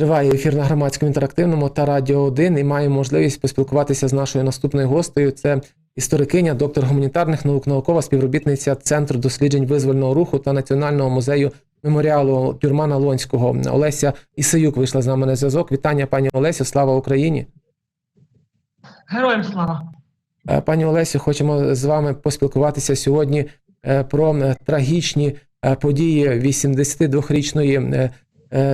Триває ефір на громадському інтерактивному та Радіо 1 і маємо можливість поспілкуватися з нашою наступною гостею. Це історикиня, доктор гуманітарних наук, наукова співробітниця Центру досліджень визвольного руху та Національного музею меморіалу Тюрмана Лонського. Олеся Ісаюк вийшла з нами на зв'язок. Вітання, пані Олесю. Слава Україні! Героям слава! Е, Пані Олесю, хочемо з вами поспілкуватися сьогодні е, про е, трагічні події 82-річної е, е,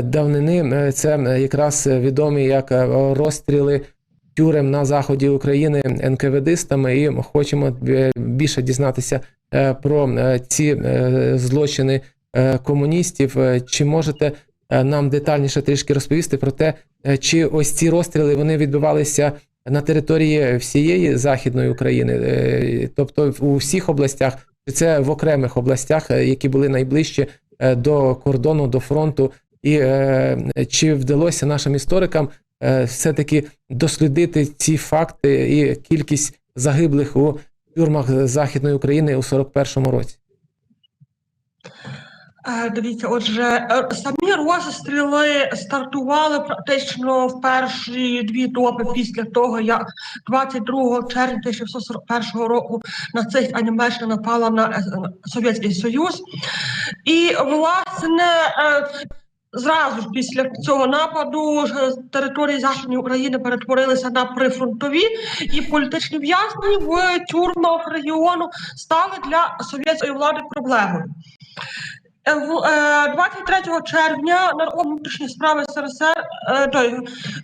давнини. Е, Це е, якраз відомі як е, розстріли тюрем на заході України НКВДистами, і хочемо е, більше дізнатися е, про е, ці е, злочини е, комуністів. Е, Чи можете е, нам детальніше трішки розповісти про те, е, чи ось ці розстріли вони відбувалися на території всієї західної України, е, тобто у всіх областях, чи це в окремих областях, е, які були найближчі е, до кордону, до фронту, і е, чи вдалося нашим історикам е, все-таки дослідити ці факти і кількість загиблих у тюрмах Західної України у 41-му році? Е, Дивіться, отже, самі розстріли стартували практично в перші дві доби після того, як 22 червня 1941 року нацистська Німеччина напала на Совєтський Союз. І, власне, зразу ж після цього нападу території Західної України перетворилися на прифронтові, і політичні в'язні в тюрмах регіону стали для совєтської влади проблемою. Е, в- е, 23 червня нарком внутрішніх справ СРСР е, той,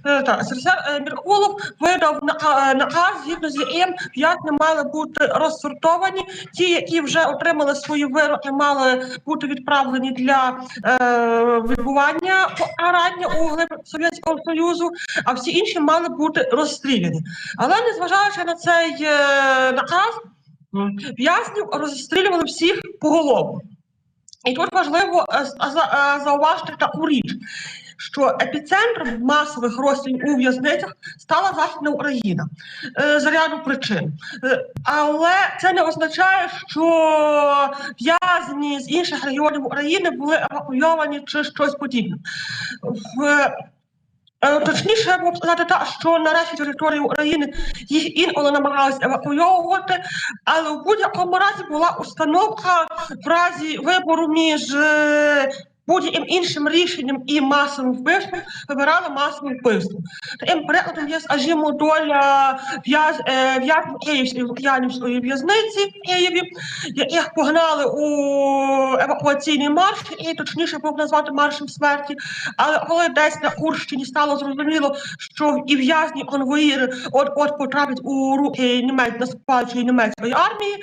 е, та, СРСР е, Міркулов видав нака- е, наказ, згідно з яким в'язні мали бути розсортовані. Ті, які вже отримали свої вироки, мали бути відправлені для е, відбування покарання у глиб Совєтського Союзу, а всі інші мали бути розстріляні. Але незважаючи на цей е, наказ, в'язнів розстрілювали всіх поголовно. І тут важливо е, е, зауважити таку річ, що епіцентром масових розстрілів у в'язницях стала Західна Україна е, з ряду причин. Але це не означає, що в'язні з інших регіонів України були евакуйовані чи щось подібне. В Точніше, було сказати так, що нарешті територію України їх інколи намагалися евакуйовувати, але в будь-якому разі була установка в разі вибору між е, будь-яким іншим рішенням і масовим вбивством вибирали масовим вбивством. Таким прикладом є, скажімо, доля в'яз е, в'язнів Київської Лук'янівської в'язниці в Києві, яких погнали у евакуаційний марш, і точніше був назвати маршем смерті. Але коли десь на Курщині стало зрозуміло, що і в'язні конвоїри от от потраплять у руки німець наступаючої німецької армії,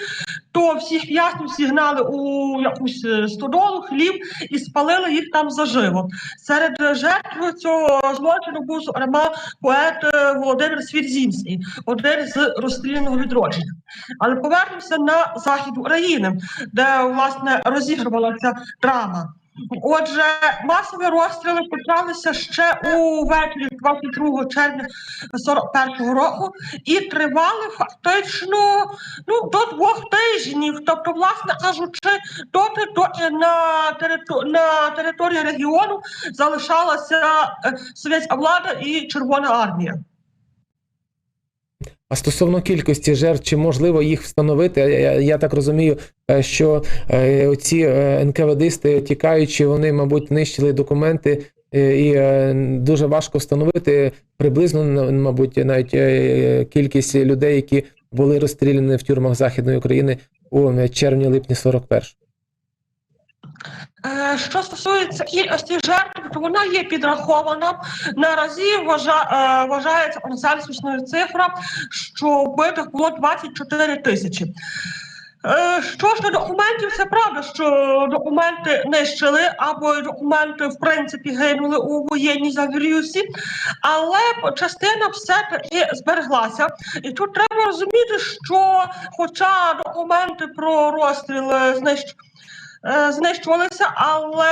то всіх в'язнів зігнали у якусь е, стодолу, хлів і спалили їх там заживо. Серед жертв цього злочину був зокрема поет е, Володимир Свірзінський, один з розстріляного відродження. Але повернемося на захід України, де власне розігрувалася драма. Отже, масові розстріли почалися ще у вечір 22 червня 41 року і тривали фактично ну до двох тижнів. Тобто, власне кажучи, доти доки на териту- на території регіону залишалася е, совєтська влада і Червона армія. А стосовно кількості жертв, чи можливо їх встановити? Я, я так розумію, е, що е, ці НКВДисти, тікаючи, вони, мабуть, нищили документи, е, і е, дуже важко встановити приблизно, мабуть, навіть е, кількість людей, які були розстріляні в тюрмах Західної України у е, червні-липні 41 Е, Що стосується кількості жертв, то вона є підрахована. Наразі е, вважається консенсусною цифра, що вбитих було 24 тисячі. Е, Що ж до документів, це правда, що документи нищили або документи в принципі гинули у воєнній завірюсі, але частина все-таки збереглася. І тут треба розуміти, що хоча документи про розстріл е, знищ е, знищувалися, але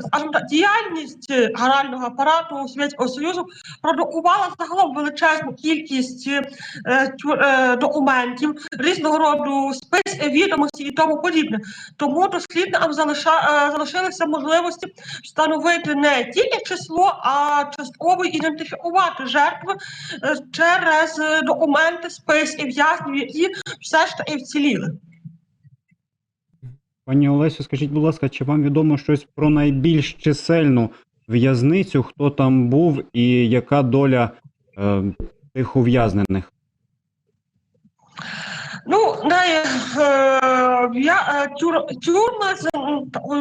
скажімо так, діяльність е, грального апарату Совєтського Союзу продукувала загалом величезну кількість е, е, документів, різного роду спис відомості і тому подібне. Тому дослідникам залиша, е, залишилися можливості встановити не тільки число, а частково ідентифікувати жертви е, через е, документи, спис і в'язнів, які все ж таки вціліли. Пані Олесю, скажіть, будь ласка, чи вам відомо щось про найбільш чисельну в'язницю, хто там був і яка доля е, тих ув'язнених? Ну, е, в'я- е, тюр, тюрми з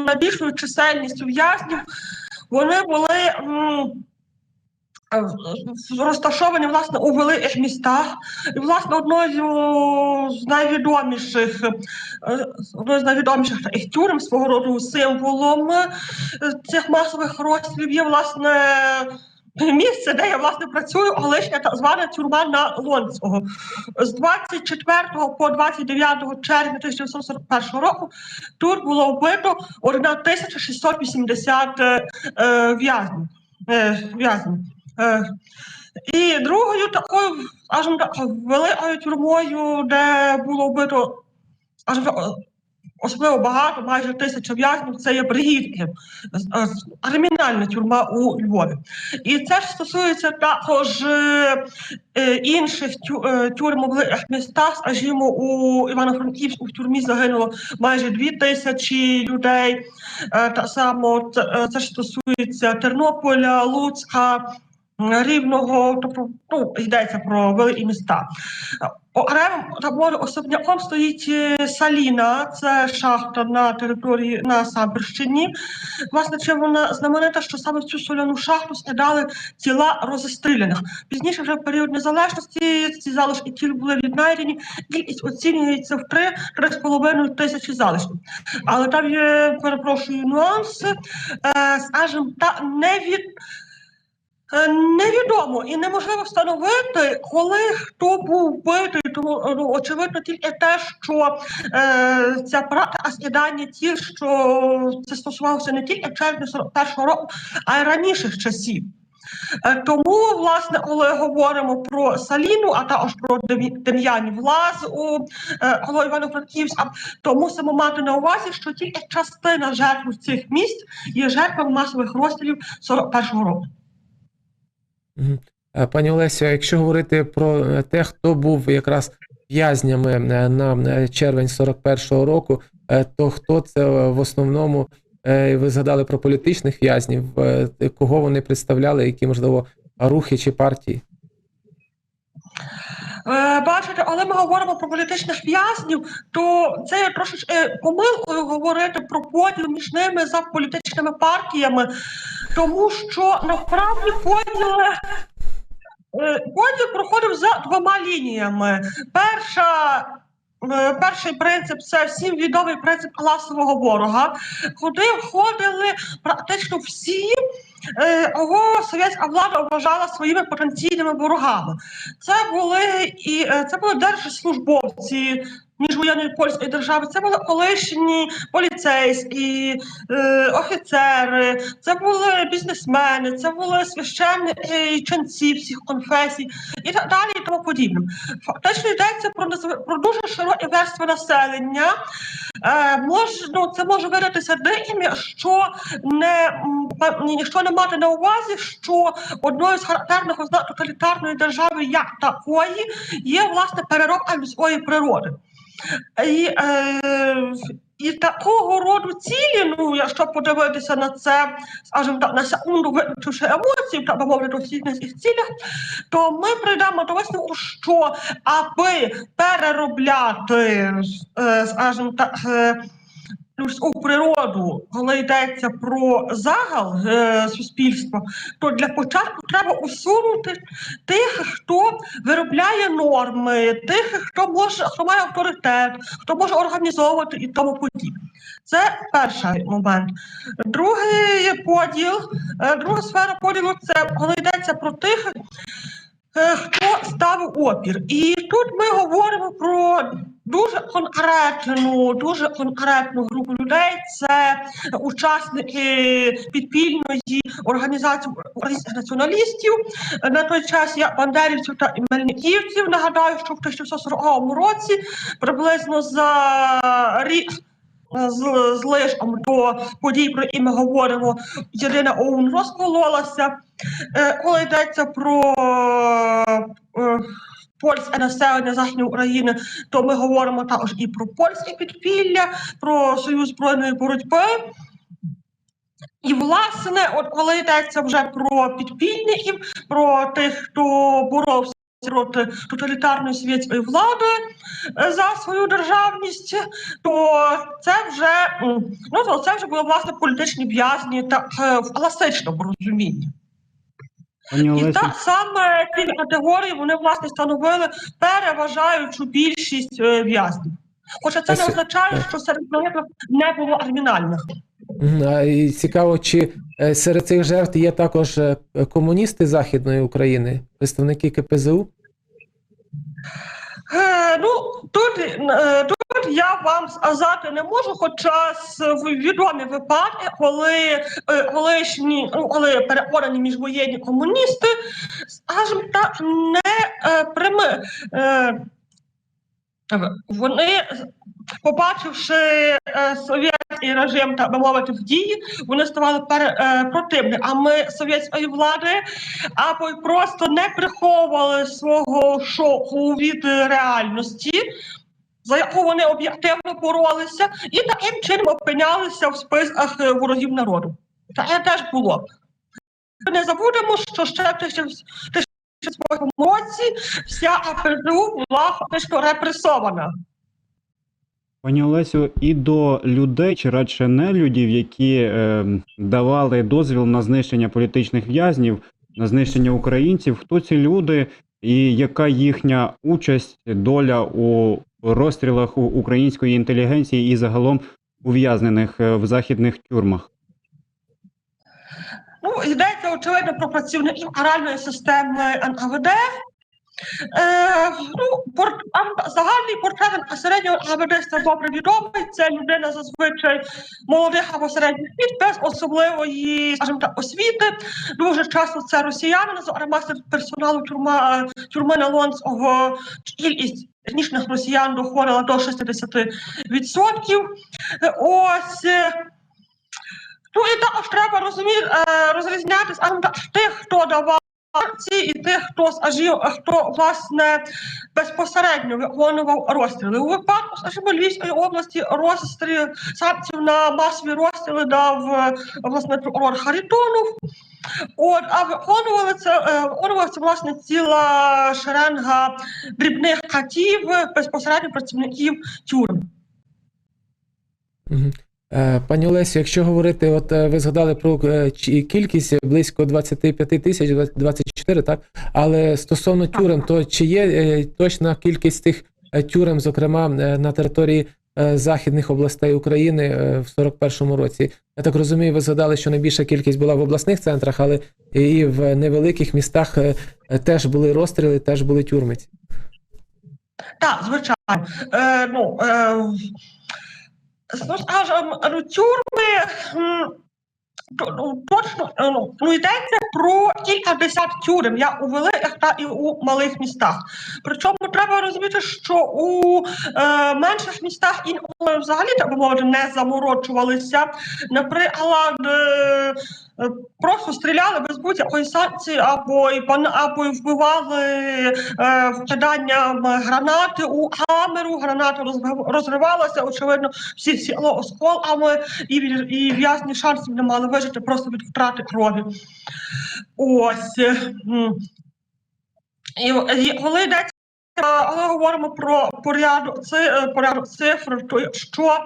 найбільшою чисельністю в'язнів, вони були розташовані власне у великих містах. І власне одною з найвідоміших е, одною з найвідоміших таких тюрем свого роду символом е, цих масових розстрілів є власне. Місце, де я власне працюю, колишня так звана тюрма на Лонського. З 24 по 29 червня 1941 року тут було вбито 1680 е, е, в'язнів. Е, в'язнів. Е, і другою такою, так, великою тюрмою, де було вбито скажімо так, особливо багато, майже тисяча в'язнів, це є Бригідки, кримінальна тюрма у Львові. І це ж стосується також е, е, інших тю, е, тюрм у великих містах. Скажімо, у Івано-Франківську в тюрмі загинуло майже дві тисячі людей. Е, так само е, це ж стосується Тернополя, Луцька. Рівного, тобто ну, йдеться про великі міста. Окремим такою особняком стоїть е, Саліна, це шахта на території на Самбірщині. Власне, чим вона знаменита, що саме в цю соляну шахту скидали тіла розстріляних. Пізніше, вже в період незалежності, ці залишки тіл були віднайдені. Кількість оцінюється в 3-3,5 тисячі залишків. Але там є, перепрошую, нюанси, е, скажімо, та не від. Е, Невідомо і неможливо встановити, коли хто був вбитий. Тому ну, очевидно тільки те, що е, ця практика скидання тіл, що це стосувалося не тільки червня 41-го року, а й раніших часів. Е, Тому, власне, коли говоримо про Саліну, а також про Дем'я- Дем'янів Лаз у е, коло Івано-Франківська, то мусимо мати на увазі, що тільки частина жертв цих місць є жертвами масових розстрілів 41-го року. Е, Пані Олесю, якщо говорити про е, те, хто був якраз в'язнями е, на червень 41-го року, то хто це в основному, ви згадали про політичних в'язнів, кого вони представляли, які, можливо, рухи чи партії? Е, Бачите, але ми говоримо про політичних в'язнів, то це є трошечки помилкою говорити про поділ між ними за політичними партіями, тому що насправді поділ, е, поділ проходив за двома лініями. Перша. е, Перший принцип це всім відомий принцип класового ворога, куди входили практично всі, е, кого совєтська влада вважала своїми потенційними ворогами. Це були і е, це були держслужбовці міжвоєнної польської держави. Це були колишні поліцейські, е, офіцери, це були бізнесмени, це були священники ченці всіх конфесій і так далі, і тому подібне. Фактично йдеться про про дуже широкі верстви населення. Е, мож, ну, це може видатися диким, що не м, ніхто не мати на увазі, що одною з характерних ознак тоталітарної держави як такої є власне переробка людської природи. І, е, і такого роду цілі, ну якщо подивитися на це, скажімо так, на секунду виключивши емоції, би мовити, у всіх цілях, то ми прийдемо до висновку, що аби переробляти, е, скажімо так, е, людську природу, коли йдеться про загал е, суспільства, то для початку треба усунути тих, хто виробляє норми, тих, хто може, хто має авторитет, хто може організовувати і тому подібне. Це перший момент. Другий поділ, е, друга сфера поділу це коли йдеться про тих, е, хто ставив опір. І тут ми говоримо про дуже конкретну, дуже конкретну групу людей. Це учасники підпільної організації українських націоналістів. На той час я бандерівців та мельниківців. Нагадаю, що в 1940 році приблизно за рік. З, з лишком до подій, про які ми говоримо, єдина ОУН розкололася. Е, коли йдеться про е, польське населення Західної України, то ми говоримо також і про польське підпілля, про союз збройної боротьби. І, власне, от коли йдеться вже про підпільників, про тих, хто боровся проти тоталітарної совєтської влади е, за свою державність, то це вже ну це вже були власне політичні в'язні та е, в класичному розумінні. Пані І так саме ці категорії вони власне становили переважаючу більшість е, в'язнів. Хоча це не означає, що серед них не було кримінальних. І цікаво, чи е, серед цих жертв є також е, комуністи Західної України, представники КПЗУ? Е, ну тут, е, тут я вам сказати не можу, хоча відомі випадки, коли е, колишні, ну коли переконані міжвоєнні комуністи, скажімо так, не прими. Е, вони, побачивши е, совєтський режим, би мовити, в дії, вони ставали пере, е, противниками совєтської влади, або просто не приховували свого шоку від реальності, за яку вони об'єктивно боролися, і таким чином опинялися в списках ворогів народу. Таке теж було. Не забудемо, що ще в 1908 році вся АПЗУ була фактично репресована. пані Олесю, і до людей, чи радше не людів, які е, давали дозвіл на знищення політичних в'язнів, на знищення українців, хто ці люди і яка їхня участь, доля у розстрілах у української інтелігенції і загалом ув'язнених е, в західних тюрмах? Ну, йдеться очевидно про працівників каральної системи НКВД. Е, ну, пор, а, загальний портрет середнього НКВД добре відомий. Це людина зазвичай молодих або середніх літ, без особливої, скажімо так, освіти. Дуже часто це росіяни, зокрема персоналу тюрма, тюрми Налонського кількість етнічних росіян доходила до 60%. Е, Ось. Е, Ну і також треба розуміти, е, розрізняти тих, хто давав акції, і тих, хто скажімо, хто власне безпосередньо виконував розстріли. У випадку, скажімо, Львівської області розстріл санкцію на масові розстріли дав е, власне прокурор Харитонов. От, а виконували це, е, виконувала це власне ціла шеренга дрібних катів, безпосередньо працівників тюрм. Мгм. Е, Пані Олесю, якщо говорити, от е, ви згадали про е, кількість близько 25 тисяч, 24, так? Але стосовно тюрем, то чи є точна кількість тих тюрем, зокрема на території західних областей України в 41-му році? Я так розумію, ви згадали, що найбільша кількість була в обласних центрах, але і в невеликих містах теж були розстріли, теж були тюрми. Так, звичайно. Е, ну, е, ну, скажем, тюрми ну, точно е, ну, ну, йдеться про кілька десят тюрем, як у великих, так і у малих містах. Причому треба розуміти, що у е, менших містах інколи взагалі так би мовити не заморочувалися. Наприклад, е, просто стріляли без будь-якої санкції, або і або і вбивали е, вкиданням гранати у камеру. Граната розривалася. Очевидно, всі сіло осколами, і, і в'язні шансів не мали вижити просто від втрати крові. Ось. е. І, і коли йдеться, коли говоримо про порядок, ци- е, порядок цифр, то що е,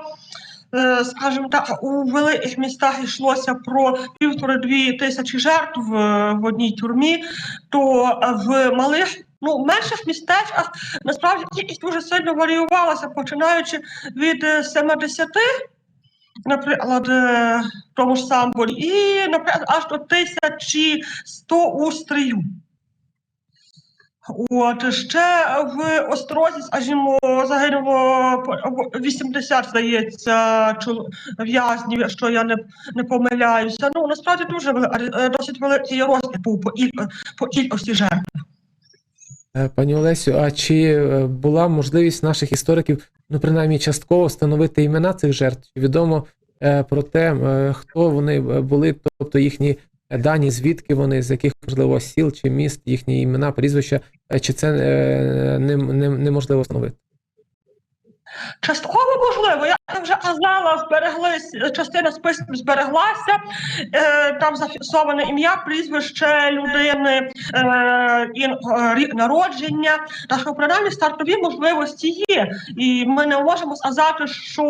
скажімо так, у великих містах йшлося про півтори-дві тисячі жертв е, в одній тюрмі, то е, в малих. Ну, менших містечках насправді кількість дуже сильно варіювалася, починаючи від е, 70, наприклад, е, тому ж самборі, і, наприклад, аж до 1100 у стрію. От ще в Острозі, скажімо, загинуло по- 80, здається, в'язнів, якщо я не, не помиляюся. Ну насправді дуже досить великий розмір був по, іль, по кількості жертв. Е, Пані Олесю, а чи е, була можливість наших істориків, ну принаймні частково встановити імена цих жертв? Відомо е, про те, хто вони були, тобто їхні дані, звідки вони, з яких можливо сіл чи міст, їхні імена, прізвища, е, чи це неможливо не, не, встановити? Частково можливо, я вже казала, збереглись, частина списків збереглася, е, там зафіксоване ім'я, прізвище людини, е, і, е, рік народження. Так що принаймні стартові можливості є. І ми не можемо сказати, що,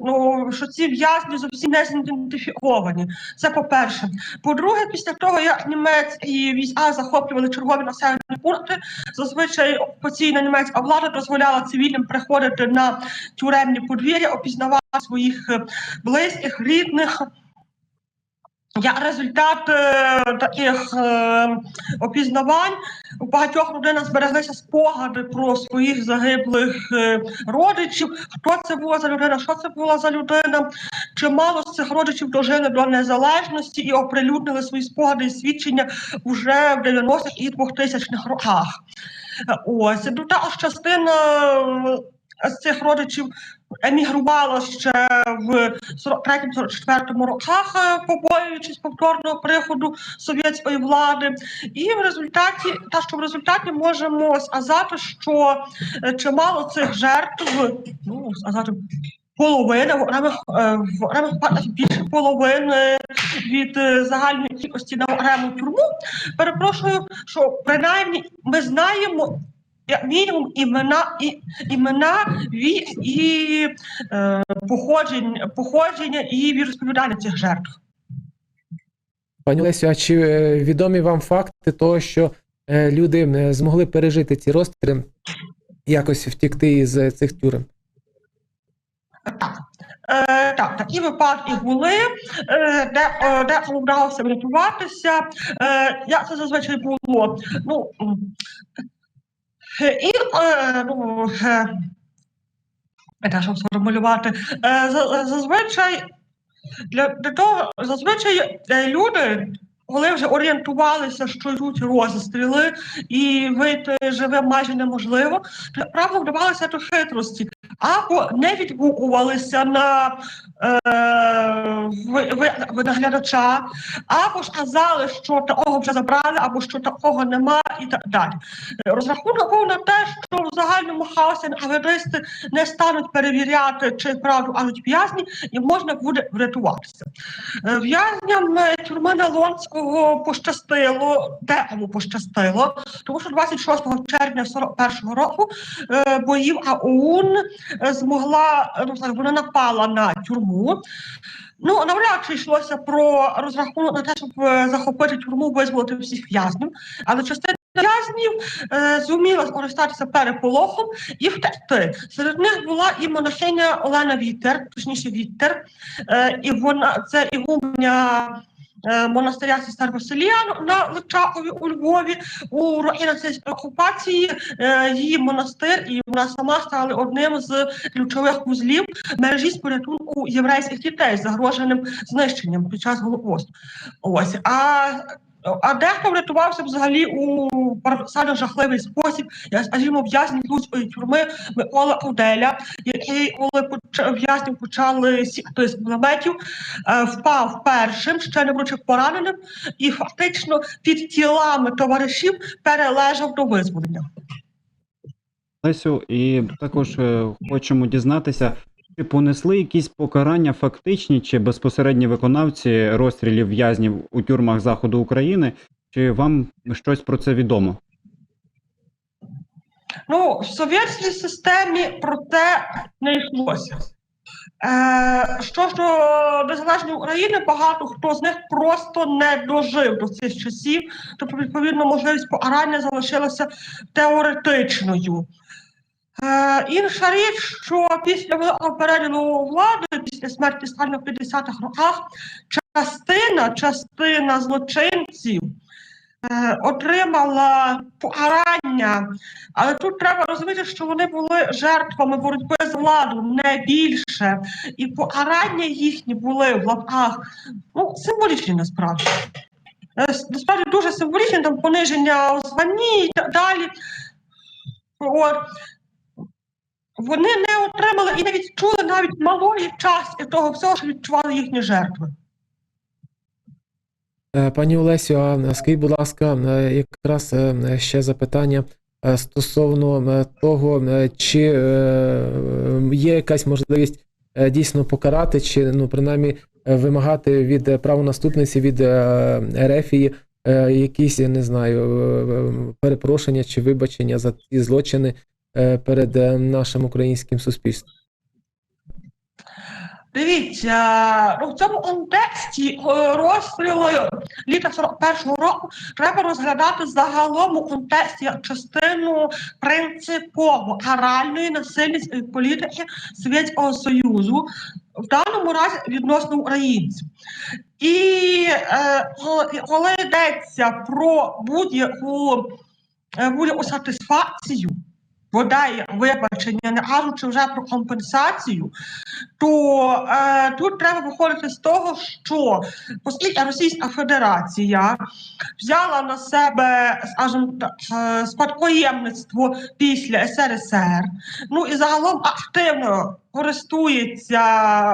ну, що ці в'язні зовсім не зідентифіковані. Це по-перше. По-друге, після того, як німецькі війська захоплювали чергові населені пункти, зазвичай окупаційна німецька влада дозволяла цивільним приходити на тюремні подвір'я, опізнавати своїх е, близьких, рідних. Як результат е, таких е, опізнавань у багатьох родинах збереглися спогади про своїх загиблих е, родичів. Хто це була за людина, що це була за людина? Чимало з цих родичів дожили до незалежності і оприлюднили свої спогади і свідчення вже в 90-х і 2000-х роках. Е, Ось ну, також частина з цих родичів емігрувала ще в 43-44 роках, е, побоюючись повторного приходу совєтської влади. І в результаті, та що в результаті можемо сказати, що е, чимало цих жертв, ну сказати. Половина в окремих е, в більше половини від загальної кількості на окрему тюрму. Перепрошую, що принаймні ми знаємо як мінімум імена і імена вік і е, походження, походження і віросповідання цих жертв. Пані Олесю, а чи е, відомі вам факти того, що е, люди е, змогли пережити ці розстріли, якось втікти із цих тюрем? Так. Е, так, такі випадки були, е, де, е, де вдалося врятуватися. Е, як це зазвичай було? Ну, і, е, ну, е, я теж сформулювати. Е, зазвичай для, для того, зазвичай люди, коли вже орієнтувалися, що йдуть розстріли, і вийти живим майже неможливо, правда вдавалися до хитрості. Або не відгукувалися на е, ви- ви- винаглядача, або ж казали, що такого вже забрали, або що такого нема, і так далі. Розрахунок був на те, що в загальному хаосі НКВДисти не стануть перевіряти, чи правду кажуть в'язні, і можна буде врятуватися. Е, В'язням е, тюрми Налонського пощастило, декому пощастило, тому що 26 червня 41 року е, боїв АУН е, змогла, е, ну, вона напала на тюрму. Ну, навряд чи йшлося про розрахунок на те, щоб е, захопити тюрму, визволити всіх в'язнів, але частина в'язнів е, зуміла скористатися переполохом і втекти. Серед них була і монахиня Олена Вітер, точніше Вітер, е, і вона це і гумня е, монастиря сестер Василіян на Личакові у Львові у роки нацистської окупації. е, Її монастир і вона сама стали одним з ключових вузлів мережі з порятунку єврейських дітей, загроженим знищенням під час голокосту. Ось а. А дехто врятувався взагалі у парадоксально жахливий спосіб, я скажімо, в'язнів Луцької тюрми Микола Уделя, який, коли в'язнів почали сікти з кулеметів, е, впав першим, ще не вручив пораненим, і фактично під тілами товаришів перележав до визволення. Лесю, і також е, хочемо дізнатися, чи понесли якісь покарання фактичні чи безпосередні виконавці розстрілів в'язнів у тюрмах Заходу України, чи вам щось про це відомо? Ну, в совєтській системі про це не йшлося. Е, що ж до незалежної України, багато хто з них просто не дожив до цих часів, тобто, відповідно, можливість покарання залишилася теоретичною. Е, інша річ, що після великого влади, після смерті Сталіна в 50-х роках, частина, частина злочинців е, отримала покарання, але тут треба розуміти, що вони були жертвами боротьби з владу не більше, і покарання їхні були в лапках ну, символічні насправді. Е, Насправді дуже символічні, там пониження у званні і так далі. От. Вони не отримали і не відчули навіть малої частки того всього, що відчували їхні жертви. Е, Пані Олесю, а скажіть, будь ласка, е, якраз е, ще запитання стосовно того, чи є якась можливість дійсно покарати, чи ну принаймні вимагати від правонаступниці від Ерефії якісь, я не знаю, перепрошення чи вибачення за ці злочини перед е, нашим українським суспільством. Дивіться, ну, в цьому контексті е, розстріли літа 41-го року треба розглядати загалом у контексті як частину принципово каральної насильницької політики Совєтського Союзу, в даному разі відносно українців. І е, коли- йдеться про будь-яку е, будь-яку сатисфакцію, бодай вибачення, не кажучи вже про компенсацію, то е, тут треба виходити з того, що оскільки Російська Федерація взяла на себе, скажімо е, спадкоємництво після СРСР, ну і загалом активно користується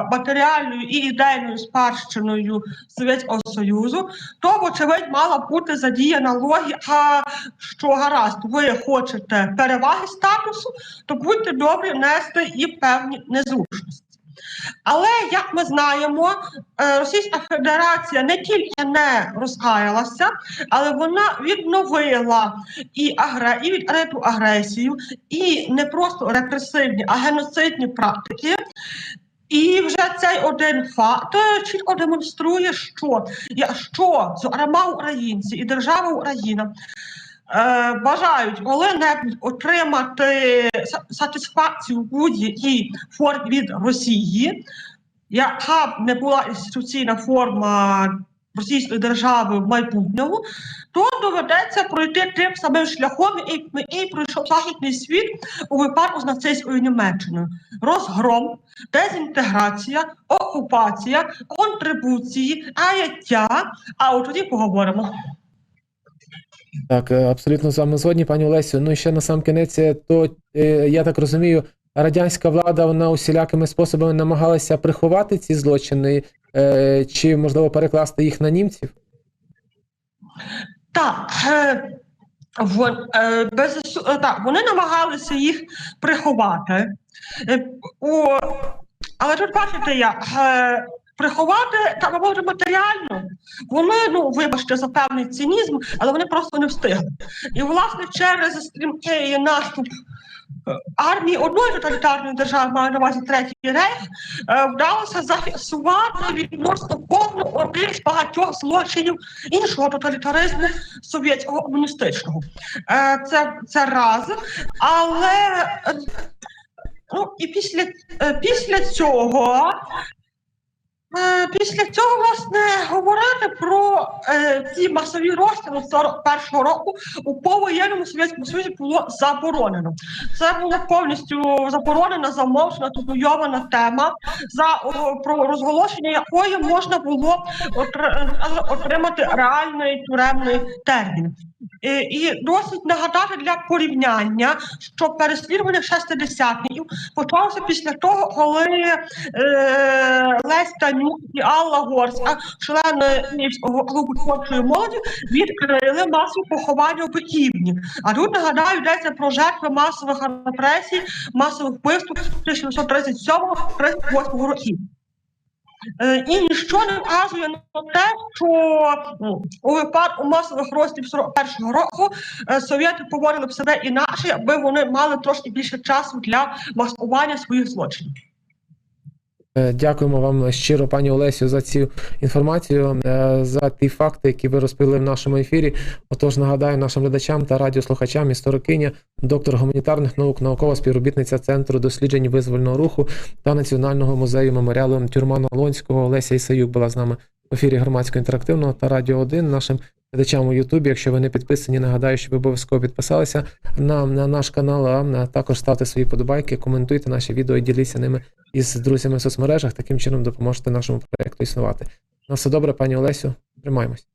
матеріальною і ідейною спадщиною Совєтського Союзу, то, вочевидь, мала бути задіяна логіка, що гаразд, ви хочете переваги статусу, то будьте добрі нести і певні незручності. Але як ми знаємо, е, Російська Федерація не тільки не розкаялася, але вона відновила і, агре... і відкриту агресію, і не просто репресивні, а геноцидні практики. І вже цей один факт е, чітко демонструє, що якщо зокрема українці і держава Україна бажають коли-небудь отримати сатисфакцію в будь-якій формі від Росії, яка б не була інституційна форма російської держави в майбутньому, то доведеться пройти тим самим шляхом, і, і пройшов західний світ у випадку з нацистською Німеччиною: розгром, дезінтеграція, окупація, контрибуції, аяття. А от тоді поговоримо. Так, е, абсолютно з вами згодні, пані Олесю. Ну і ще на сам кінець, е, то е, я так розумію, радянська влада вона усілякими способами намагалася приховати ці злочини, чи можливо перекласти їх на німців? Так, вон, без, так, вони намагалися їх приховати. У, але тут бачите як. Приховати так може матеріально. Вони, ну вибачте за певний цинізм, але вони просто не встигли. І власне через стрімкий наступ е, армії одної тоталітарної держави, маю на увазі третій рейх, е, вдалося зафіксувати відносно повну один з багатьох злочинів іншого тоталітаризму совєтського комуністичного. Е, Це, це раз. Але ну, і після, після цього. Е, Після цього, власне, говорити про е, ці масові розстріли 41-го року у повоєнному Совєтському Союзі було заборонено. Це була повністю заборонена, замовчена, табуйована тема, за о, про розголошення якої можна було е, отримати реальний тюремний термін. І, і досить нагадати для порівняння, що переслідування шестидесятників почалося після того, коли е, Лесь І Алла Горська, члени клубу творчої молоді, відкрили масові поховання у Пеківні. А тут нагадаю, йдеться про жертви масових репресій, масових вбивств 1937-38 років. Е, І ніщо не вказує на те, що ну, у випадку масових розстрілів 41-го року е, совєти поводили б себе інакше, аби вони мали трошки більше часу для маскування своїх злочинів. Е, Дякуємо вам щиро, пані Олесю, за цю інформацію, е, за ті факти, які ви розповіли в нашому ефірі. Отож, нагадаю нашим глядачам та радіослухачам, історикиня, доктор гуманітарних наук, наукова співробітниця Центру досліджень визвольного руху та Національного музею меморіалу Тюрмана Лонського Олеся Ісаюк була з нами в ефірі громадського інтерактивного та Радіо 1 нашим глядачам у Ютубі. Якщо ви не підписані, нагадаю, щоб ви обов'язково підписалися на, на наш канал, а також ставте свої подобайки, коментуйте наші відео і діліться ними із друзями в соцмережах. Таким чином допоможете нашому проєкту існувати. На все добре, пані Олесю, тримаємось.